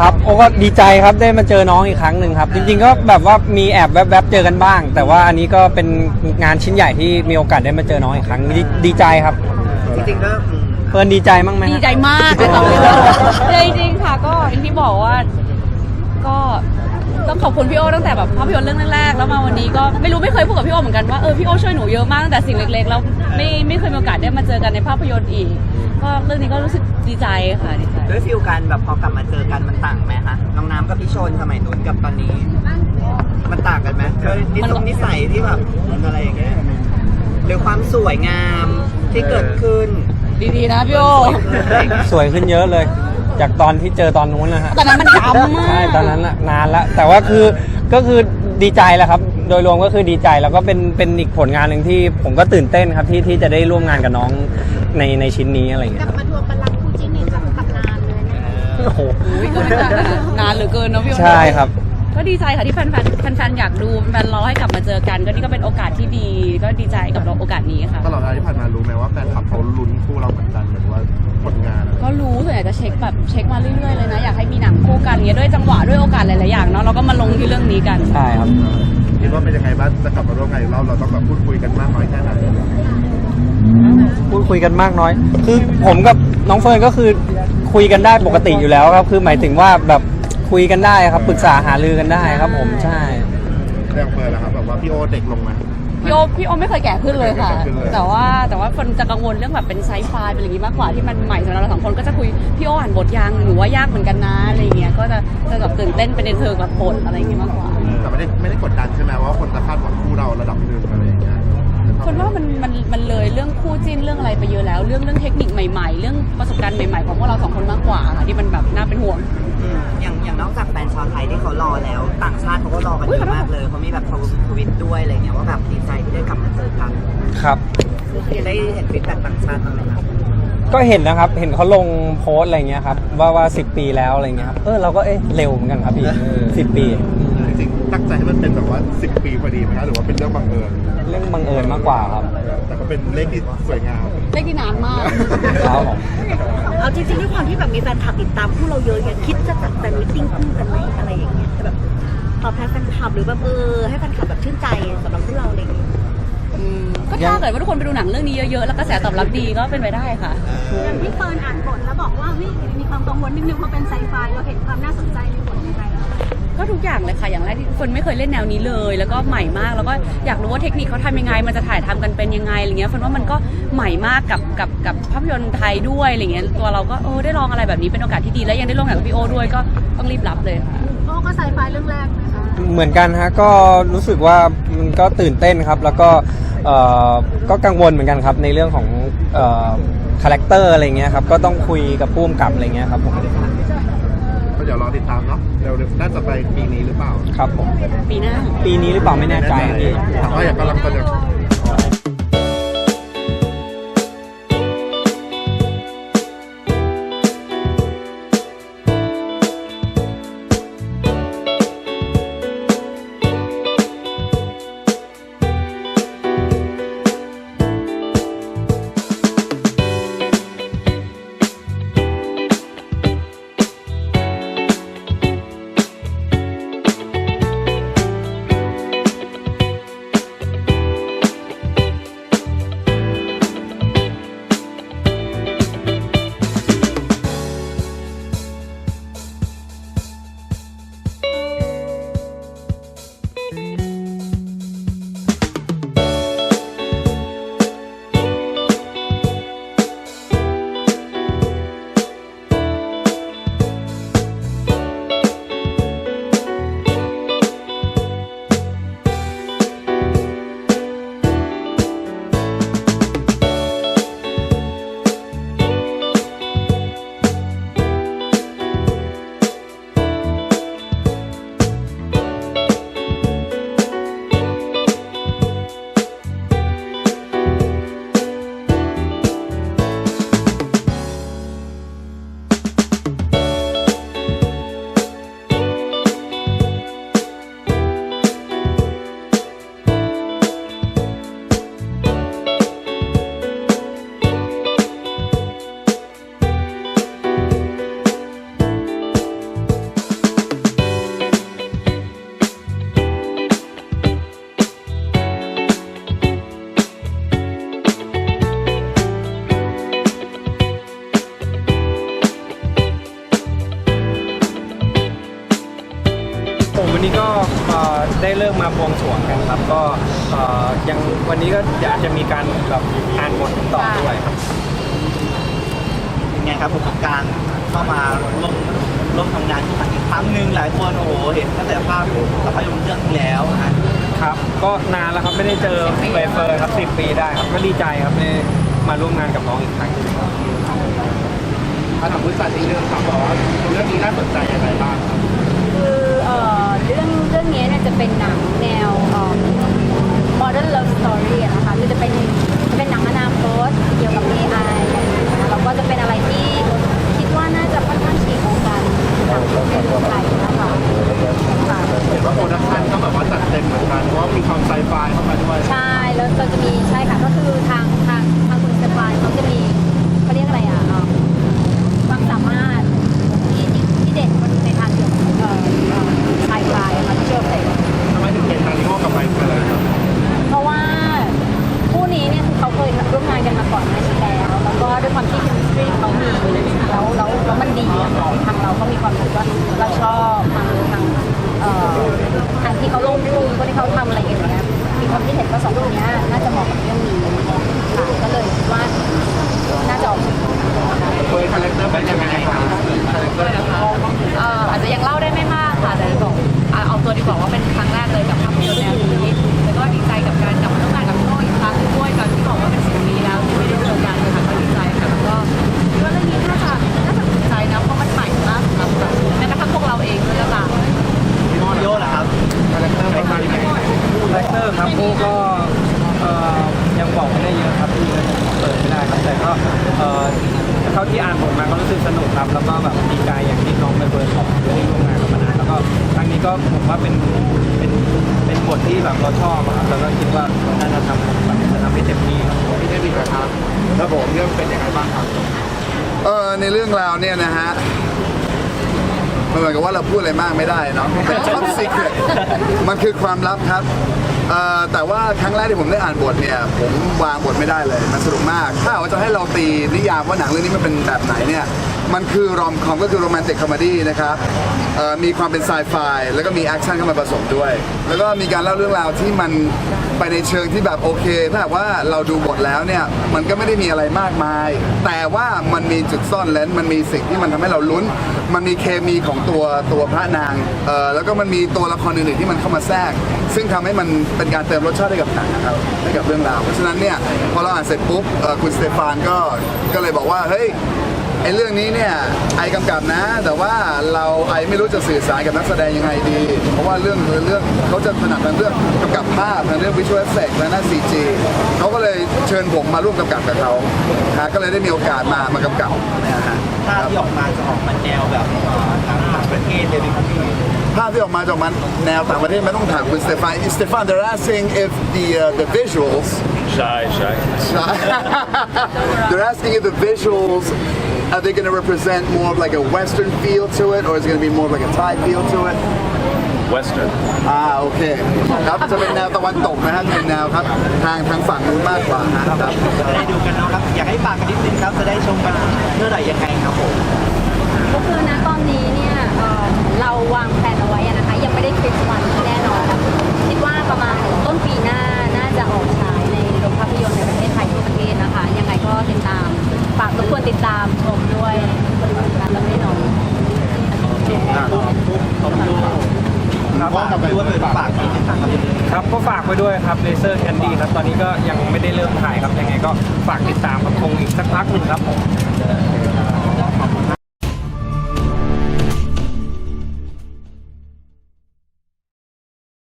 ครับโอ้ก็ดีใจครับได้มาเจอน้องอีกครั้งหนึ่งครับ จริงๆก็แบบว่ามีแอบแวบๆเจอกันบ้าง แต่ว่าอันนี้ก็เป็นงานชิ้นใหญ่ที่มีโอกาสได้มาเจอน้องอีกครั้งดีดีใจครับจริงๆก็อืมเฟิร์นดีใจมั้งไหมฮะดีใจมากเลยตอนนี้เลยจริงๆค่ะก็อย่างที่บอกว่า ก็ต้องขอบคุณพี่โอตั้งแต่แบบภาพยนตร์เรื่องแรกๆแล้วมาวันนี้ก็ไม่รู้ไม่เคยพูดกับพี่โอเหมือนกันว่าเออพี่โอช่วยหนูเยอะมากตั้งแต่สิ่งเล็กๆแล้วไม่ไม่เคยมีโอกาสได้มาเจอกันในภาพยนตร์อีก ก็เรื่องนี้ก็รู้สึกดีใจค่ะดีใจด้วยฟิลกันแบบพอกลับมาเจอกันมันต่างไหมคะน้องน้ำกับพี่ชนสมัยนู้นกับตอนนี้ มันต่างกันไหมคือนิสงนิสัยที่แบบอะไรอย่างเงี้ยหรือความสวยงามที่เกิดขึ้นดีๆนะพี่โอสวยขึ้นเยอะเลย จากตอนที่เจอตอนนู้นนะฮะตอนนั้นมันดำมากใช่ตอนนั้นน่ะนานแล้วแต่ว่าคือก็คือดีใจแหละครับ โดยรวมก็คือดีใจแล้วก็เป็นเป็นอีกผลงานหนึ่งที่ผมก็ตื่นเต้นครับที่ที่จะได้ร่วมงานกับน้อง ในในชิ้นนี้อะไรอย่างเงี้กยลับมาทวงบัลลังก์คู่จิ้นในจับตำนานเลยนะโอ้โหอุ๊ยก็ไม่นานนะนานเหลือเกินเนาะพี่โอใช่ครับ ก็ดีใจค่ะที่แฟนๆแฟนๆอยากดูแฟนๆรอให้กลับมาเจอกัน ก็นี่ก็เป็นโอกาสที่ดี ก็ดีใจกับโอกาสนี้ค่ะ ตลอดเวลาที่ผ่านมารู้ไหมว่าแฟนคลับเขาลุ้นคู่เราเหมือนกันหรือว่าผลงานอะไรก็รู้ส่วนใหญ่จะเช็คแบบเช็คมาเรื่อยๆเลยนะ อยากให้มีหนังคู่กันอย่างเงี้ยด้วยจังหวะด้วยโอกาสหลายๆอย่างเนาะเราก็มาลงที่เรื่องนี้กัน ใช่ครับ คิดว่าเป็นยังไงบ้างจะกลับมาร่วมงานอีกรอบเราต้องแบบพูดคุยกันมากน้อยแค่ไหน พูดคุยกันมากน้อย คือผมกับน้องเฟิร์นก็คือคุยกันได้ปกติอยู่แล้วครับ คือหมายถึงว่าแบบคุยกันได้ครับปรึกษาหารือกันได้ครับผมใช่ เรื่องเฟิร์นนะครับแบบว่าพี่โอเด็กลงไหม พี่โอพี่โอไม่เคยแก่ขึ้นเลยค่ะ ไม่เคยแก่ขึ้นเลย แต่ว่าแต่ว่าคนจะกังวลเรื่องแบบเป็นไซไฟเป็นอะไรอย่างงี้มากกว่าที่มันใหม่สำหรับเราสองคนก็จะคุยพี่โออ่านบทยังหนูว่ายากเหมือนกันนะอะไรอย่างเงี้ยก็จะจะแบบตื่นเต้นเป็นในเธอกับบทอะไรอย่างงี้มากกว่า แต่ไม่ได้ไม่ได้กดดันใช่ไหมว่าคนจะคาดหวังคู่เราระดับหนึ่งอะไรอย่างเงี้ย คนว่ามันมันมันเลยเรื่องคู่จิ้นเรื่องอะไรไปเยอะแล้ว เรื่องเรื่องเทคนิคใหม่ๆ เรื่องประสบการณ์ใหม่ๆของพวกเราสองคนมากกว่าค่ะที่มันแบบน่าเป็นห่วง อืมอย่างอย่างนอกจากแฟนชาวไทยที่เขารอแล้ว ต่างชาติเขาก็รอกันเยอะมากเลยเขามีแบบทวิตด้วยอะไรเงี้ยว่าแบบดีใจที่ได้กลับมาเจอกันครับได้เห็นฟีดแบ็กต่างชาติบ้างไหมครับก็เห็นนะครับ เห็นเขาลงโพสต์อะไรเงี้ยครับ ว่าว่าสิปีแล้วอะไรเงี้ยครับ เออเราก็เอ๊ะเร็วเหมือนกันครับพี่สิบปีจริงๆ ตั้งใจให้มันเป็นแบบว่า 10 ปีพอดีไหมคะหรือว่าเป็นเรื่องบังเอิญเรื่องบังเอิญมากกว่าครับแต่ก็เป็นเลขที่สวยงามเลขที่นานมากครับผมเอาจริงๆด้วยความที่แบบมีแฟนคลับติดตามคู่เราเยอะอย่างคิดจะจัดแฟนมิทติ้งคู่กันไหมอะไรอย่างเงี้ยแต่แบบตอบแทนแฟนคลับหรือแบบเออให้แฟนคลับแบบชื่นใจสำหรับพวกเราอะไรอย่างเงี้ยอืมก็ถ้าเกิดว่าทุกคนไปดูหนังเรื่องนี้เยอะๆ แล้วกระแสตอบรับดีก็เป็นไปได้ค่ะอย่างที่เฟิร์นอ่านบทแล้วบอกว่าเฮ้ยมีความกังวลนิดนึงเพราะเป็นไซไฟเราเห็นความน่าสนใจในบทยังไงแล้ว ก็ทุกอย่างเลยค่ะอย่างแรกที่คนไม่เคยเล่นแนวนี้เลย แล้วก็ใหม่มาก แล้วก็อยากรู้ว่าเทคนิคเขาทำยังไง มันจะถ่ายทำกันเป็นยังไงอะไรเงี้ยคนว่ามันก็ใหม่มากกับกับกับภาพยนตร์ไทยด้วยอะไรเงี้ยตัวเราก็เออได้ลองอะไรแบบนี้เป็นโอกาสที่ดีและยังได้ร่วมงานกับพี่โอด้วยก็ต้องรีบรับเลยค่ะเพราะว่าก็ไซไฟเรื่องแรกนะคะเหมือนกันฮะก็รู้สึกว่ามันก็ตื่นเต้นครับ แล้วก็เอ่อก็กังวลเหมือนกันครับในเรื่องของคาแรคเตอร์อะไรเงี้ยครับก็ต้องคุยกับผู้กำกับอะไรเงี้ยครับผมก็เดี๋ยวรอติดตามเนาะเร็วๆน่าจะไปปีนี้หรือเปล่า ครับผม ปีหน้า ปีนี้หรือเปล่าไม่แน่ใจครับพี่ ถามว่าอยากกำลังจะ ได้เลิกมาบวงสรวงกันครับ ก็เอ่อยังวันนี้ก็อยากจะมีการแบบอ่านบทต่อด้วยครับยังไงครับประสบการณ์เข้ามาร่วมร่วมทำงานอีกครั้งหนึ่งหลายคนโอ้โหเห็นตั้งแต่ภาพภาพยนตร์เรื่องที่แล้วนะครับ ก็นานแล้วครับไม่ได้เจอเฟย์เฟอร์ครับสิปีได้ครับก็ดีใจครับได้มาร่วมงานกับน้องอีกครั้งหนึ่งถ้า ท่าที่อ่านบทมาก็รู้สึกสนุกครับแล้วก็แบบดีใจอย่างที่น้องไปเบิร์นบอกที่ได้ร่วมงานกันมานานแล้วก็ครั้งนี้ก็ผมว่าเป็นเป็นเป็นบทที่แบบเราชอบอะครับแล้วก็คิดว่าน่าจะทำแบบจะทำให้เต็มที่ครับพี่เดวิดนะครับแล้วผมเรื่องเป็นยังไงบ้างครับเออในเรื่องราวเนี่ยนะฮะมันเหมือนกับว่าเราพูดอะไรมากไม่ได้เนาะเป็น top secret มันคือความลับครับ เอ่อแต่ว่าครั้งแรกที่ผมได้อ่านบทเนี่ยผมวางบทไม่ได้เลยมันสนุกมาก ถ้าว่าจะให้เราตีนิยามว่าหนังเรื่องนี้มันเป็นแบบไหนเนี่ย มันคือรอมคอมก็คือโรแมนติกคอมดี้นะครับมีความเป็นไซไฟแล้วก็มีแอคชั่นเข้ามาผสมด้วย แล้วก็มีการเล่าเรื่องราวที่มันไปในเชิงที่แบบโอเค ถ้าหากว่าเราดูบทแล้วเนี่ย มันก็ไม่ได้มีอะไรมากมาย แต่ว่ามันมีจุดซ่อนเลนมันมีสิ่งที่มันทำให้เราลุ้น มันมีเคมีของตัวตัวพระนางเอ่อแล้วก็มันมีตัวละครอื่นๆที่มันเข้ามาแทรก ซึ่งทำให้มันเป็นการเติมรสชาติให้กับหนังนะครับให้กับเรื่องราวเพราะฉะนั้นเนี่ยพอเราอ่านเสร็จปุ๊บคุณสเตฟานก็ก็เลยบอกว่าเฮ้ย ไอ้เรื่องนี้เนี่ยไอกำกับนะ แต่ว่าเราไอไม่รู้จะสื่อสารกับนักแสดงยังไงดี เพราะว่าเรื่องเรื่องเขาจะถนัดทางเรื่องกำกับภาพทางเรื่องวิชวลเอฟเฟกต์และหน้าซีจีเขาก็เลยเชิญผมมาร่วมกำกับกับเขาฮะก็เลยได้มีโอกาสมามากำกับนะฮะภาพที่ออกมาจะออกมาแนวแบบเอ่อทางต่างประเทศเลยไหมครับพี่ภาพที่ออกมาจากมันแนวต่างประเทศไม่ต้องถามคุณสเตฟานสเตฟาน they're asking if the uh, the visuals Shy, shy. They're asking if the visuals are they going to represent more of like a Western feel to it, or is it going to be more of like a Thai feel to it? Western. อ่าโอเคครับจะเป็นแนวตะวันตกนะฮะจะเป็นแนวครับทางทางฝั่งนู้นมากกว่าฮะครับ จะได้ดูกันเนาะครับ อยากให้ฝากกันนิดนึงครับ จะได้ชมกันเมื่อไหร่ยังไงครับผม พี่ว่าเป็นฝากไปด้วยครับครับก็ฝากไปด้วยครับเลเซอร์แคนดี้ครับตอนนี้ก็ยังไม่ได้เริ่มถ่ายครับยังไงก็ฝากติดตามครับคงอีกสักพักหนึ่งครับผม